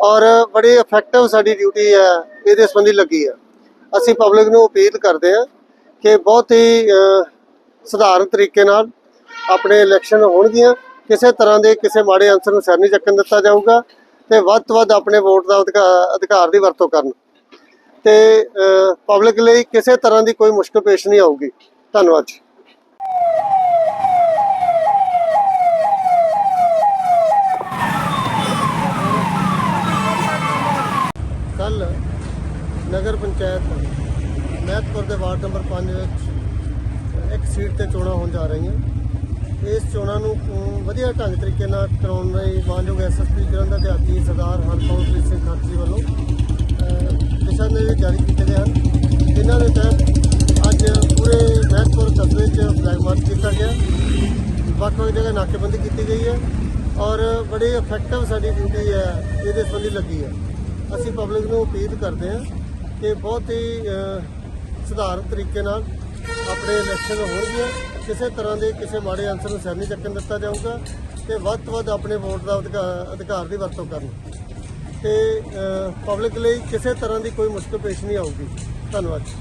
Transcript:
ਔਰ ਬੜੀ ਇਫੈਕਟਿਵ ਸਾਡੀ ਡਿਊਟੀ ਹੈ, ਇਹਦੇ ਸੰਬੰਧੀ ਲੱਗੀ ਹੈ। ਅਸੀਂ ਪਬਲਿਕ ਨੂੰ ਅਪੀਲ ਕਰਦੇ ਹਾਂ ਕਿ ਬਹੁਤ ਹੀ ਸਧਾਰਨ ਤਰੀਕੇ ਨਾਲ ਆਪਣੇ ਇਲੈਕਸ਼ਨ ਹੋਣਗੀਆਂ। ਕਿਸੇ ਤਰ੍ਹਾਂ ਦੇ ਕਿਸੇ ਮਾੜੇ ਅੰਸਰ ਨੂੰ ਸਿਰ ਨਹੀਂ ਚੱਕਣ ਦਿੱਤਾ ਜਾਊਗਾ ਤੇ ਵੱਧ ਤੋਂ ਵੱਧ ਆਪਣੇ ਵੋਟ ਦਾ ਅਧਿਕਾ- ਅਧਿਕਾਰ ਦੀ ਵਰਤੋਂ ਕਰਨ। ਤੇ ਪਬਲਿਕ ਲਈ ਕਿਸੇ ਤਰ੍ਹਾਂ ਦੀ ਕੋਈ ਮੁਸ਼ਕਲ ਪੇਸ਼ ਨਹੀਂ ਆਊਗੀ। ਧੰਨਵਾਦ ਜੀ ਕੱਲ ਨਗਰ ਪੰਚਾਇਤ ਮਹਿਤਪੁਰ ਦੇ ਵਾਰਡ ਨੰਬਰ 5 ਵਿੱਚ ਇੱਕ ਸੀਟ ਤੇ ਚੋਣਾਂ ਹੋਣ ਜਾ ਰਹੀਆਂ। ਇਸ ਚੋਣਾਂ ਨੂੰ ਵਧੀਆ ਢੰਗ ਤਰੀਕੇ ਨਾਲ ਕਰਾਉਣ ਲਈ ਮਾਨਯੋਗ ਐਸਐਸਪੀ ਜਲੰਧਰ ਦੇ ਆਦੀ ਸਰਦਾਰ ਹਰਪਾਲ ਸਿੰਘ ਖਾਲਸੀ ਵੱਲੋਂ ਦਿਸ਼ਾ ਨਿਰਦੇਸ਼ ਜਾਰੀ ਕੀਤੇ ਗਏ ਹਨ। ਜਿਨ੍ਹਾਂ ਦੇ ਤਹਿਤ ਅੱਜ ਪੂਰੇ ਮਹਿਤਪੁਰ ਕਸਬੇ 'ਚ ਫਲੈਗ ਮਾਰਚ ਕੀਤਾ ਗਿਆ। ਵੱਖ ਵੱਖ ਜਗ੍ਹਾ ਨਾਕੇਬੰਦੀ ਕੀਤੀ ਗਈ ਹੈ ਔਰ ਬੜੀ ਇਫੈਕਟਿਵ ਸਾਡੀ ਡਿਊਟੀ ਹੈ, ਇਹਦੇ ਸੰਬੰਧੀ ਲੱਗੀ ਹੈ। ਅਸੀਂ ਪਬਲਿਕ ਨੂੰ ਅਪੀਲ ਕਰਦੇ ਹਾਂ ਕਿ ਬਹੁਤ ਹੀ ਅ, ਸਧਾਰਨ ਤਰੀਕੇ ਨਾਲ ਆਪਣੇ ਇਲੈਕਸ਼ਨ ਹੋਣਗੀਆਂ। ਕਿਸੇ ਤਰ੍ਹਾਂ ਦੇ ਕਿਸੇ ਮਾੜੇ ਅੰਸਰ ਨੂੰ ਸਿਰ ਨਹੀਂ ਚੱਕਣ ਦਿੱਤਾ ਜਾਊਗਾ ਤੇ ਵੱਧ ਤੋਂ ਵੱਧ ਆਪਣੇ ਵੋਟ ਦਾ ਅਧਿਕਾ- ਅਧਿਕਾਰ ਦੀ ਵਰਤੋਂ ਕਰਨ। ਤੇ ਪਬਲਿਕ ਲਈ ਕਿਸੇ ਤਰ੍ਹਾਂ ਦੀ ਕੋਈ ਮੁਸ਼ਕਲ ਪੇਸ਼ ਨਹੀਂ ਆਊਗੀ। ਧੰਨਵਾਦ ਜੀ।